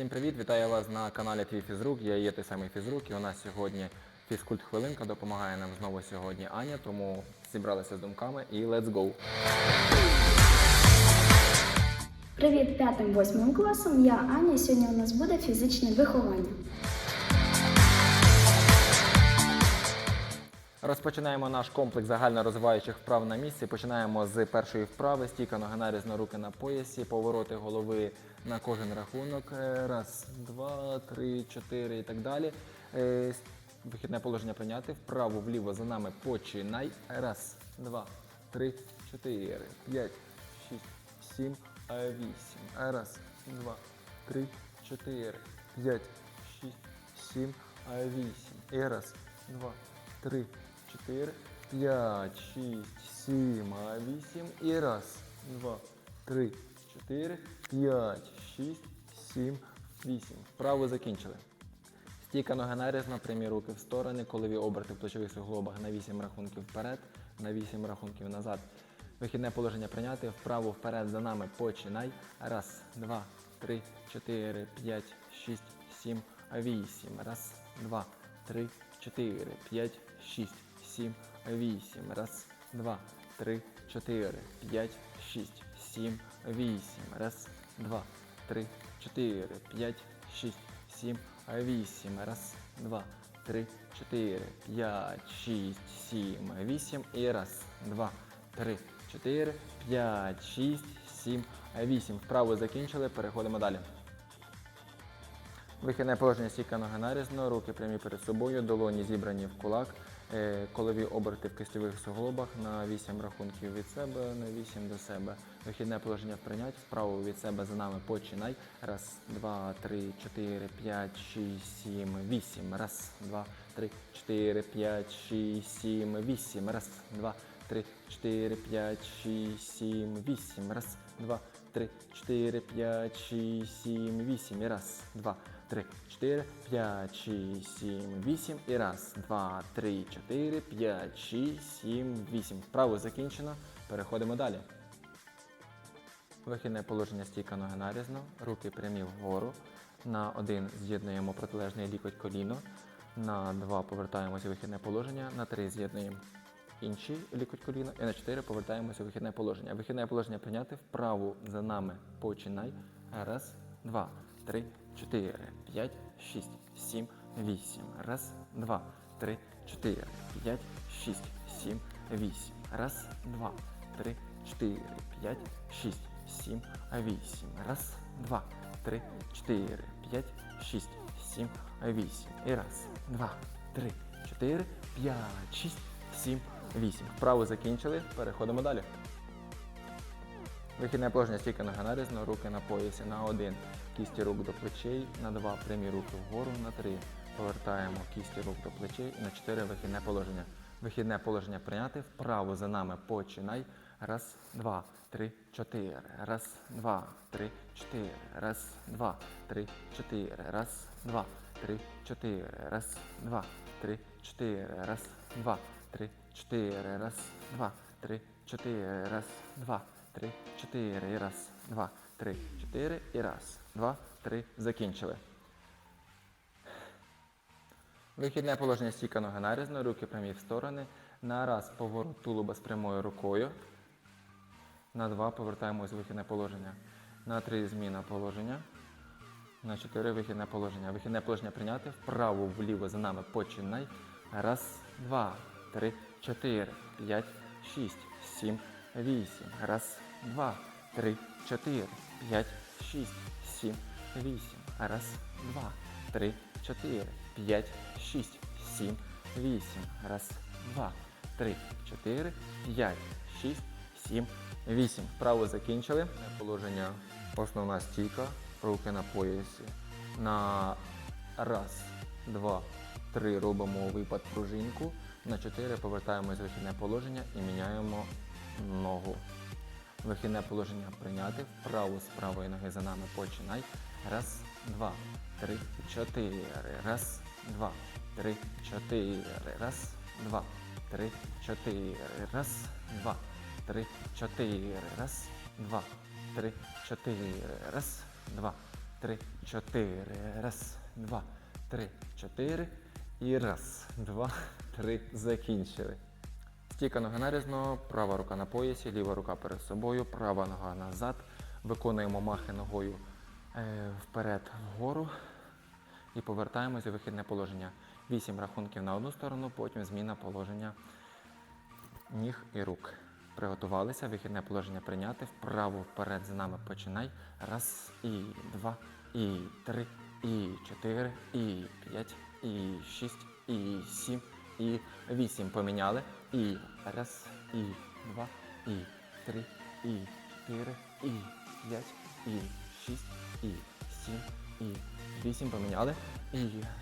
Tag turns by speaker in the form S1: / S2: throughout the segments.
S1: Всім привіт! Вітаю вас на каналі Твій Фізрук. Я є той самий фізрук, і у нас сьогодні фізкульт хвилинка допомагає нам знову сьогодні Аня, тому зібралися з думками і let's go!
S2: Привіт п'ятим восьмим класом. Я Аня. Сьогодні у нас буде фізичне виховання.
S1: Розпочинаємо наш комплекс загальнорозвиваючих вправ на місці. Починаємо з першої вправи. Стійка ноги нарізно, руки на поясі, повороти голови на кожен рахунок. Е, Раз, два, три, чотири і так далі. Е, Вихідне положення прийняти. Вправо, вліво за нами починай. Раз, два, три, чотири, п'ять, шість, сім, вісім. Раз, два, три, чотири, п'ять, шість, сім, вісім. І раз, два, три, чотири, п'ять, шість, сім, а вісім. І раз, два, три, чотири, п'ять, шість, сім, вісім. Вправо закінчили. Стійка ноги нарізно, прямі руки в сторони, колові оберти в плечових суглобах на 8 рахунків вперед, на 8 рахунків назад. Вихідне положення прийняти, вправо вперед за нами починай. Раз, два, три, чотири, п'ять, шість, сім, вісім. Раз, два, три, чотири, п'ять, шість, сім, вісім. Раз, два, три, чотири, п'ять, шість, сім, вісім. Раз, два, три, чотири, п'ять, шість, сім, вісім. Раз, два, три, чотири, п'ять, шість, сім, вісім. І раз, два, три, чотири, п'ять, шість, сім, вісім. Вправо закінчили, переходимо далі. Вихідне положення стійка ноги нарізно, руки прямі перед собою, долоні зібрані в кулак, колові оберти в кистьових суглобах на 8 рахунків від себе, на 8 до себе. Вихідне положення прийнять, вправо від себе за нами починай. Раз, два, три, чотири, п'ять, шість, сім, вісім. Раз, два, три, чотири, п'ять, шість, сім, вісім. Раз, два, три, чотири, п'ять, шість, сім, вісім. Раз, два, три, чотири, п'ять, шість, сім, вісім. Раз, два, три, чотири, п'ять, шість, сім, вісім. І раз, два, три, чотири, п'ять, шість, сім, вісім. Вправо закінчено. Переходимо далі. Вихідне положення стійка ноги нарізно, руки прямі вгору. На один з'єднуємо протилежний лікоть коліно. На два повертаємося в вихідне положення. На три з'єднуємо інший лікоть коліно. І на чотири повертаємося в вихідне положення. Вихідне положення прийняти вправу за нами. Починай. Раз, два, три, 4, 5, 6, 7, 8. Раз, два, три, 4, 5, 6, 7, 8. Раз, два, три, 4, 5, 6, 7, 8. Раз, два, три, 4, 5, 6, 7, 8. І раз, два, три, 4, 5, 6, 7, 8. Вправо закінчили. Переходимо далі. Вихідне положення стійка нога нарізно, руки на поясі на один, кісті рук до плечей, на два прямі руки вгору, на три повертаємо кісті рук до плечей і на чотири вихідне положення. Вихідне положення прийняти, вправо за нами починай. Раз, два, три, чотири. Раз, два, три, чотири. Раз, два, три, чотири. Раз, два, три, чотири. Раз, два, три, чотири. Раз, два, три, чотири. Раз, два, три, чотири. Раз, два, три, чотири. Раз, два, три, чотири. І раз, два, три. Закінчили. Вихідне положення стійка ноги нарізно, руки прямі в сторони. На раз поворот тулуба з прямою рукою. На два повертаємось в вихідне положення. На три зміна положення. На чотири вихідне положення. Вихідне положення прийняти. Вправо, вліво за нами починай. Раз, два, три, чотири, п'ять, шість, сім, вісім. Раз, два, три, чотири, п'ять, шість, сім, вісім. Раз, два, три, чотири, п'ять, шість, сім, вісім. Раз, два, три, чотири, п'ять, шість, сім, вісім. Вправо закінчили. Положення основна стійка, руки на поясі. На раз, два, три робимо випад пружинку. На чотири повертаємось в вихідне положення і міняємо ногу. Вихідне положення прийняти. Вправо з правої ноги за нами починай. Раз, два, три, чотири. Раз, два, три, чотири. Раз, два, три, чотири. Раз, два, три, чотири. Раз, два, три, чотири. Раз, два, три, чотири. Раз, два, три, чотири. І раз, два, три. Закінчили. Стійка ноги нарізно, права рука на поясі, ліва рука перед собою, права нога назад. Виконуємо махи ногою е, вперед вгору і повертаємось у вихідне положення. Вісім рахунків на одну сторону, потім зміна положення ніг і рук. Приготувалися, вихідне положення прийняти. Вправо вперед за нами починай. Раз, і два, і три, і чотири, і п'ять, і шість, і сім, і вісім. Поміняли. І раз, і два, і три, і чотири, і п'ять, і шість, і сім, і вісім. Поміняли. І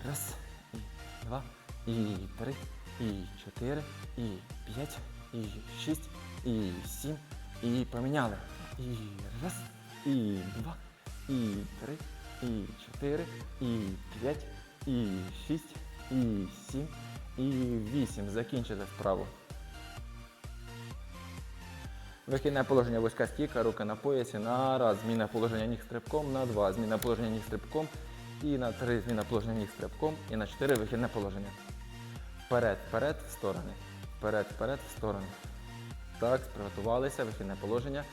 S1: раз, і два, і три, і чотири, і п'ять, і шість, і сім, і поміняли. І раз, і два, і три, і чотири, і п'ять, і шість, і сім, і вісім. Закінчили вправу. Вихідне положення вузька стійка, руки на поясі. На раз. Зміна положення ніг стрибком. На два. Зміна положення ніг стрибком. І на три. Зміна положення ніг стрибком. І на чотири вихідне положення. Вперед, вперед, в сторони. Вперед, вперед, в сторони. Так, приготувалися, вихідне положення.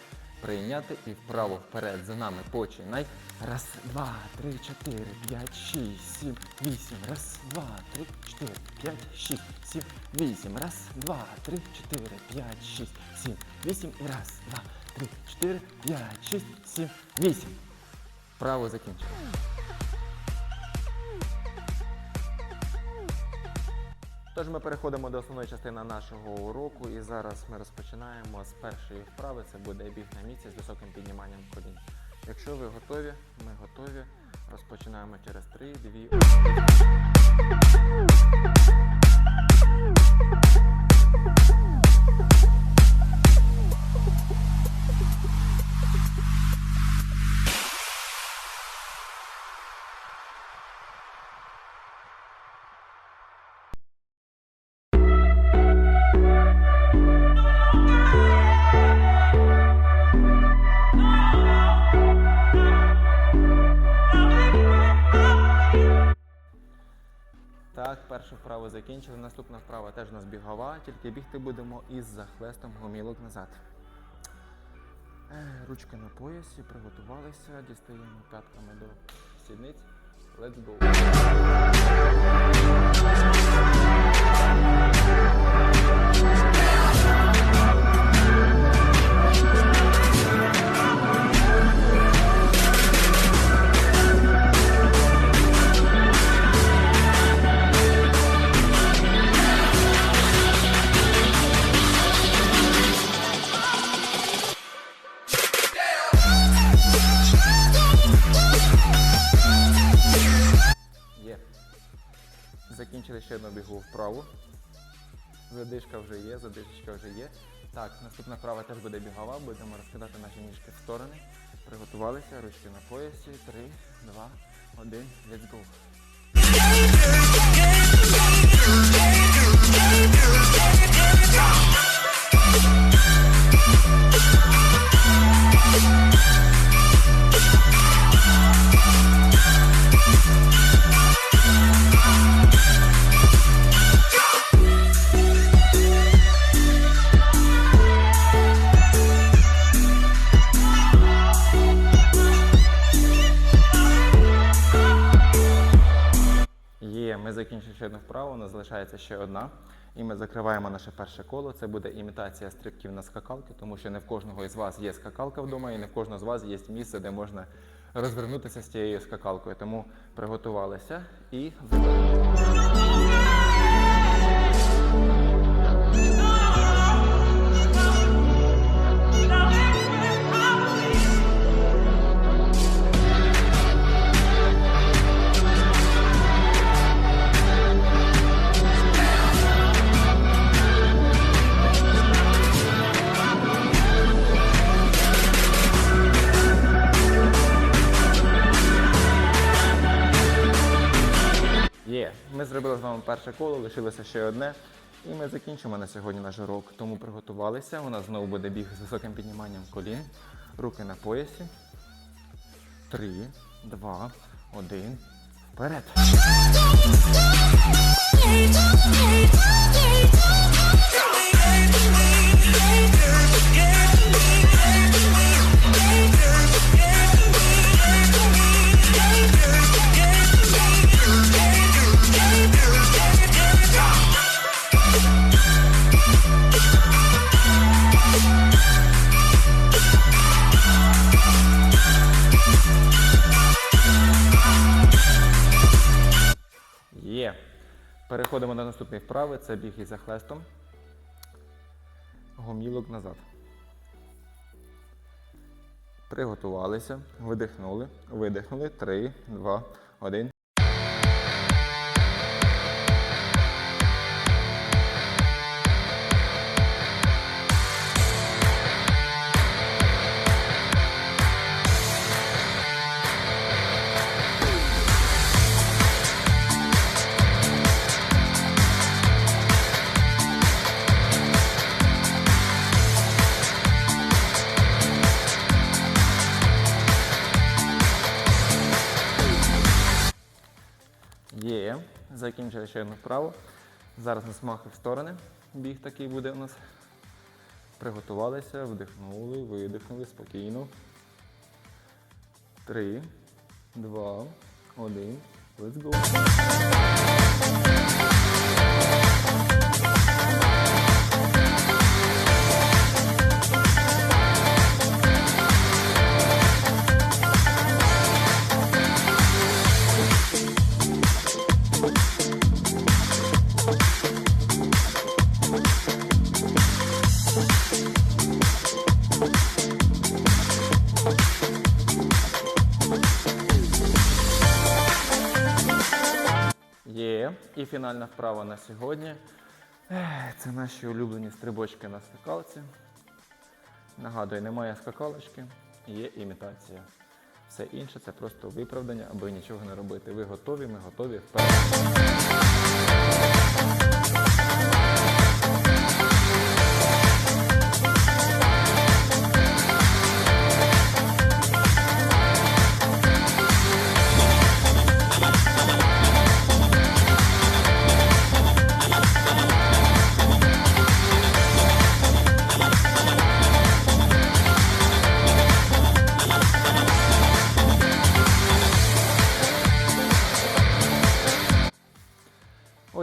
S1: Прийняти і вправо вперед за нами починай. Раз, два, три, чотири, п'ять, шість, сім, вісім. Раз, два, три, чотири, п'ять, шість, сім, вісім. Раз, два, три, чотири, п'ять, шість, сім, вісім. І раз, два, три, чотири, п'ять, шість, сім, вісім. Вправо закінчено. Тож ми переходимо до основної частини нашого уроку і зараз ми розпочинаємо з першої вправи. Це буде біг на місці з високим підніманням колін. Якщо ви готові, ми готові. Розпочинаємо через 3, 2, 1. Першу вправу закінчили. Наступна вправа теж у нас бігова, тільки бігти будемо із захлестом гомілок назад. Ручки на поясі, приготувалися, дістаємо п'ятками до сідниць. Let's go. Закінчили ще одну бігову вправу. Задишка вже є, задишечка вже є. Так, наступна вправа теж буде бігова. Будемо розкидати наші ніжки в сторони. Приготувалися, ручки на поясі. Три, два, один. Let's go. Ми закінчили ще одну вправу, у нас залишається ще одна. І ми закриваємо наше перше коло. Це буде імітація стрибків на скакалки, тому що не в кожного із вас є скакалка вдома, і не в кожного з вас є місце, де можна розвернутися з цією скакалкою. Тому приготувалися і перше коло, лишилося ще одне. І ми закінчимо на сьогодні наш урок. Тому приготувалися. У нас знову буде біг з високим підніманням колін. Руки на поясі. Три, два, один. Вперед. Є. Переходимо до наступної вправи. Це біг із захлестом. Гомілок назад. Приготувалися, видихнули, видихнули. 3, 2, 1. Закінчили ще одну вправу. Зараз на смахи в сторони. Біг такий буде у нас. Приготувалися, вдихнули, видихнули спокійно. Три, два, один. Let's go. І фінальна вправа на сьогодні. Це наші улюблені стрибочки на скакалці. Нагадую, немає скакалочки, є імітація. Все інше це просто виправдання, аби нічого не робити. Ви готові, ми готові. Вперед.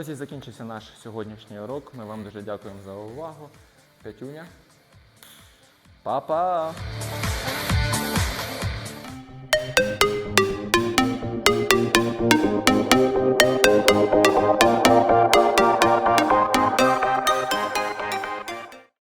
S1: Ось і закінчився наш сьогоднішній урок. Ми вам дуже дякуємо за увагу. Петюня. Па-па!